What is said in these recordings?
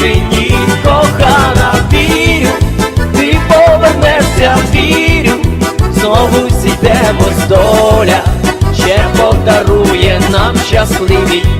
на кохана, вірю, ти повернешся, вірю, знову зійдемось доля, ще подарує нам щасливі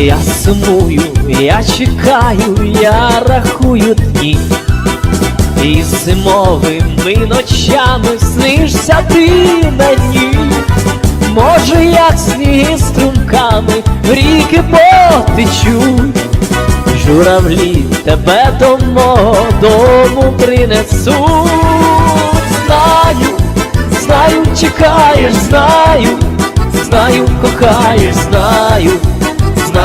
Я сумую, я чекаю, я рахую дні. І зимовими ночами снишся ти мені. Може, як сніги струмками в ріки потечуть, журавлі тебе до мого дому принесуть. Знаю, знаю, чекаєш, знаю, знаю, кохаєш, знаю.